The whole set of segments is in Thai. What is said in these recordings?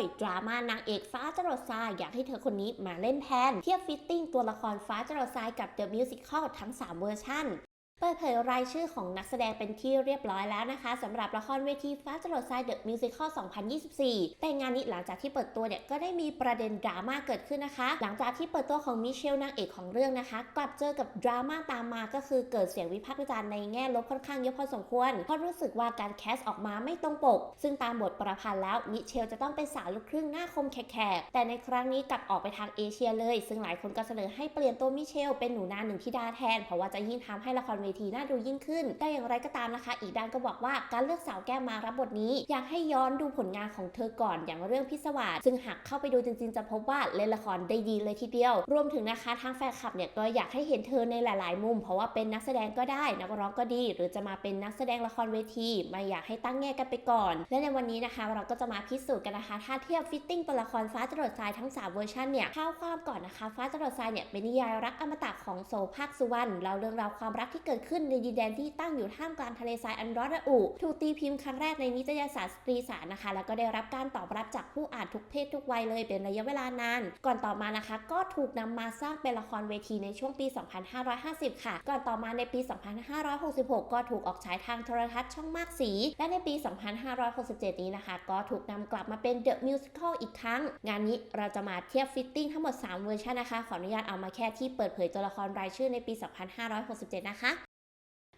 ยดราม่านางเอกฟ้าจรดทรายอยากให้เธอคนนี้มาเล่นแทน เทียบฟิตติ้งตัวละครฟ้าจรดทรายกับเดอะมิวสิคลทั้ง 3 เวอร์ชัน เปิดเผยรายชื่อของนักแสดงเป็นที่เรียบร้อยแล้วนะคะสำหรับละครเวทีฟ้าจรดทรายเดอะมิวสิคล2024 แต่งานนี้หลังจากที่เปิดตัวเนี่ยก็ได้มีประเด็นดราม่าเกิดขึ้นนะคะ หลังจากที่เปิดตัวของมิเชลนางเอกของเรื่องนะคะ กลับเจอกับดราม่าตามมาก็คือเกิดเสียงวิพากษ์วิจารณ์ในแง่ลบค่อนข้างเยอะพอสมควรเพราะรู้สึกว่าการแคสออกมาไม่ตรงปก ซึ่งตามบทประพันธ์แล้วมิเชลจะต้องเป็นสาวลูกครึ่งหน้าคมแขกแต่ในครั้งนี้กลับออกไปทางเอเชียเลย ซึ่งหลายคนก็เสนอให้เปลี่ยนตัวมิเชลเป็นหนูนาหนึ่งธิดาแทน เพราะว่าจะยิ่งทำให้ละครเวทีน่าดูยิ่งขึ้น แต่อย่างไรก็ตามนะคะ อีกด้านก็บอกว่าการเลือกสาวแก้มมารับบทนี้ อยากให้ย้อนดูผลงานของเธอก่อนอย่างเรื่องพิศวาสซึ่งหากเข้าไปดูจริงๆ จะพบว่าเล่นละครได้ดีเลยทีเดียว รวมถึงนะคะทางแฟนคลับเนี่ยก็อยากให้เห็นเธอในหลาย ๆ มุม เพราะว่าเป็นนักแสดงก็ได้นักร้องก็ดี หรือจะมาเป็นนักแสดงละครเวทีไม่อยากให้ตั้งแง่กันไปก่อน และในวันนี้นะคะ เราก็จะมาพิสูจน์กันนะคะถ้าเทียบฟิตติ้งตัวละครฟ้าจรดทรายทั้ง 3 เวอร์ชันเนี่ยข้าวความก่อนนะคะ ฟ้าจรดทรายเนี่ยเป็นนิยายรักอมตะของโซภาคสุวรรณเล่าเรื่องราวความรักที่เกิดขึ้นในดินแดนที่ตั้งอยู่ท่ามกลางทะเลทรายอันร้อนระอุ ถูกตีพิมพ์ครั้งแรกในนิตยสารสตรีสารนะคะ แล้วก็ได้รับการตอบรับจากผู้อ่านทุกเพศทุกวัยเลยเป็นระยะเวลานาน ก่อนต่อมานะคะ ก็ถูกนำมาสร้างเป็นละครเวทีในช่วงปี 2550 ค่ะ ก่อนต่อมาในปี 2566 ก็ถูกออกฉายทางโทรทัศน์ช่องมากสี และในปี 2567 นี้นะคะ ก็ถูกนำกลับมาเป็น The Musical อีกครั้ง งานนี้เราจะมาเทียบฟิตติ้งทั้งหมด 3 เวอร์ชันนะคะ ขออนุญาตเอามาแค่ที่เปิดเผยตัวละครรายชื่อในปี 2567 นะคะ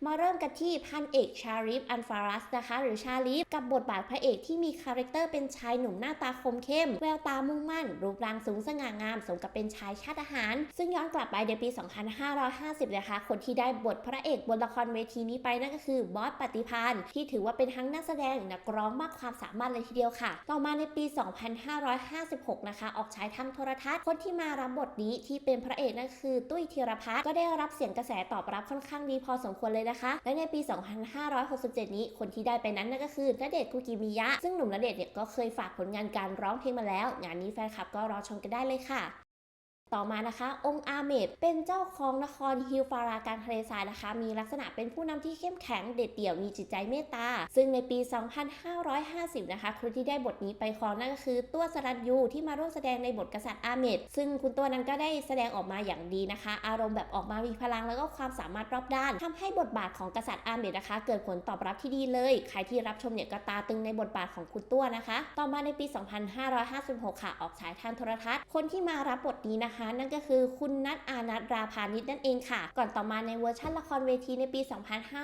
มาเริ่มกันที่พันเอกชาริฟอันฟารัสนะคะ หรือชาลิฟกับบทบาทพระเอกที่มีคาแรคเตอร์เป็นชายหนุ่มหน้าตาคมเข้ม แววตามุ่งมั่น รูปร่างสูงสง่างาม สมกับเป็นชายชาติทหาร ซึ่งย้อนกลับไปในปี 2550 นะคะ คนที่ได้บทพระเอกบนละครเวทีนี้ไปนั่นก็คือบอสปฏิพานธ์ที่ถือว่าเป็นทั้งนักแสดงนักร้องมากความสามารถเลยทีเดียวค่ะ ต่อมาในปี 2556 นะคะ ออกฉายทางโทรทัศน์คนที่มารับบทนี้ที่เป็นพระเอกนั่นคือ ตุ้ยธีรพัฒน์ก็ได้รับเสียงกระแสตอบรับค่อนข้างดีพอสมควรเลยนะคะ และในปี 2567 นี้คนที่ได้ไปนั้นนั่นก็คือณเดชน์คุกิมิยะ ซึ่งหนุ่มณเดชน์เนี่ยก็เคยฝากผลงานการร้องเพลงมาแล้ว งานนี้แฟนคลับก็รอชมกันได้เลยค่ะ ต่อมานะคะ องค์อาเมดเป็นเจ้าของนครฮิลฟาราการทะเลทรายนะคะ มีลักษณะเป็นผู้นำที่เข้มแข็งเด็ดเดี่ยวมีจิตใจเมตตา ซึ่งในปี 2550 นะคะคนที่ได้บทนี้ไปครองนั่นก็คือตัวสรัญยูที่มาร่วมแสดงในบทกษัตริย์อาเมดซึ่งคุณตัวนั้นก็ได้แสดงออกมาอย่างดีนะคะ อารมณ์แบบออกมามีพลังแล้วก็ความสามารถรอบด้านทำให้บทบาทของกษัตริย์อาเมดนะคะ เกิดผลตอบรับที่ดีเลย ใครที่รับชมเนี่ยก็ตาตึงในบทบาทของคุณตัวนะคะ ต่อมาในปี 2556 ค่ะ ออกฉายทางโทรทัศน์ คนที่มารับบทนี้นะคะนั่นก็คือคุณนัทอานัทราพานิชนั่นเองค่ะ ก่อนต่อมาในเวอร์ชันละครเวทีในปี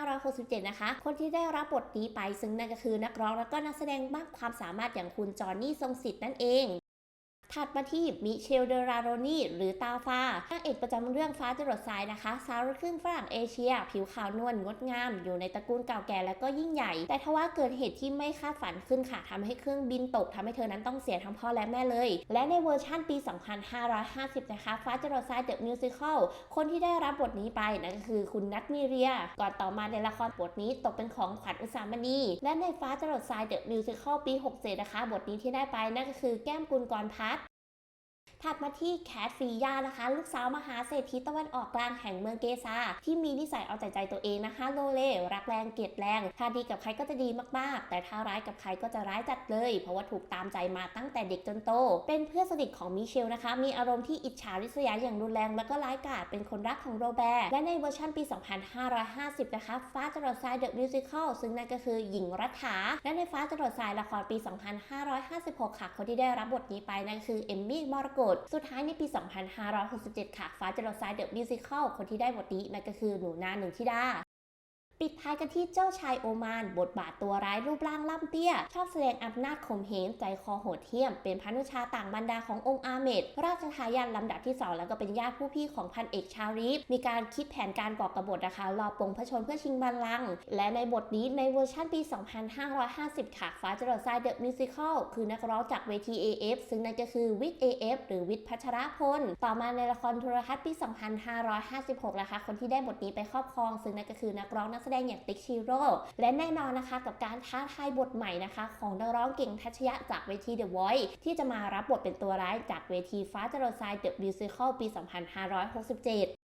2567 นะคะ คนที่ได้รับบทนี้ไปซึ่งนั่นก็คือนักร้องและก็นักแสดงมากความสามารถอย่างคุณจอห์นนี่ทรงสิทธิ์นั่นเอง ถัดมาที่มิเชลเดราโรนีหรือตาฟ้านางเอกประจำเรื่องฟ้าจรดทรายนะคะ สาวครึ่งฝรั่งเอเชีย ผิวขาวนวลงดงาม อยู่ในตระกูลเก่าแก่และก็ยิ่งใหญ่ แต่ทว่าเกิดเหตุที่ไม่คาดฝันขึ้นค่ะทำให้เครื่องบินตกทำให้เธอนั้นต้องเสียทั้งพ่อและแม่เลย และในเวอร์ชั่นปี 2550 นะคะ ฟ้าจรดทรายเดอะมิวสิคลคนที่ได้รับบทนี้ไปนั่นก็คือคุณนัทมีเรีย ก่อนต่อมาในละครบทนี้ตกเป็นของขวัญอุสามณีและในฟ้าจรดทรายเดอะมิวสิคลปี 67 นะคะ บทนี้ที่ได้ไปนั่นก็คือแก้มกุลกรพัฒ ถัดมาที่แคทฟียานะคะ ลูกสาวมหาเศรษฐีตะวันออกกลางแห่งเมืองเกซาที่มีนิสัยเอาใจใจตัวเองนะคะโลเลรักแรงเกลียดแรงถ้าดีกับใครก็จะดีมากๆ แต่ถ้าร้ายกับใครก็จะร้ายจัดเลย เพราะว่าถูกตามใจมาตั้งแต่เด็กจนโต เป็นเพื่อนสนิทของมิเชลนะคะ มีอารมณ์ที่อิจฉาริษยาอย่างรุนแรงแล้วก็ร้ายกาจเป็นคนรักของโรแบร์และในเวอร์ชันปี 2550 นะคะฟ้าจรดทรายเดอะมิวสิคลซึ่งนั่นก็คือหญิงรัฐาและในฟ้าจรดทรายละครปี 2556 ค่ะคนที่ได้รับบทนี้ไปนั่นคือเอมมี่มรกตสุดท้ายในปี 2567 ค่ะ ฟ้าจรดทรายเดอะมิวสิคลคนที่ได้บทนี้นั่นก็คือหนูนาหนึ่งทิดา ปิดท้ายกันที่เจ้าชายโอมาน บทบาทตัวร้ายรูปร่างล่ำเตี้ย ชอบแสดงอำนาจข่มเหงใจคอโหดเหี้ยม เป็นพันุชาต่างบรรดาขององค์อาเมดราชทายาทลำดับที่2แล้วก็เป็นญาติผู้พี่ของพันเอกชารีฟมีการคิดแผนการก่อกบฏนะคะรอปลงพระชนเพื่อชิงบัลลังก์และในบทนี้ในเวอร์ชันปี 2550 ค่ะฟ้าจรดทรายเดอะมิวสิคลคือนักร้องจากเวที AF ซึ่งนั่นก็คือวิท AF หรือวิทพัชรพลต่อมาในละครโทรทัศน์ปี 2556นะคะคนที่ได้บทนี้ไปครอบครอง ซึ่งนั่นก็คือนักร้องนักแสดงอย่างติ๊กชิโร่และแน่นอนนะคะกับการท้าทายบทใหม่นะคะ ของนักร้องเก่งทัชยะจากเวที The Voice ที่จะมารับบทเป็นตัวร้ายจากเวทีฟ้าจรดทราย The Musical ปี 2567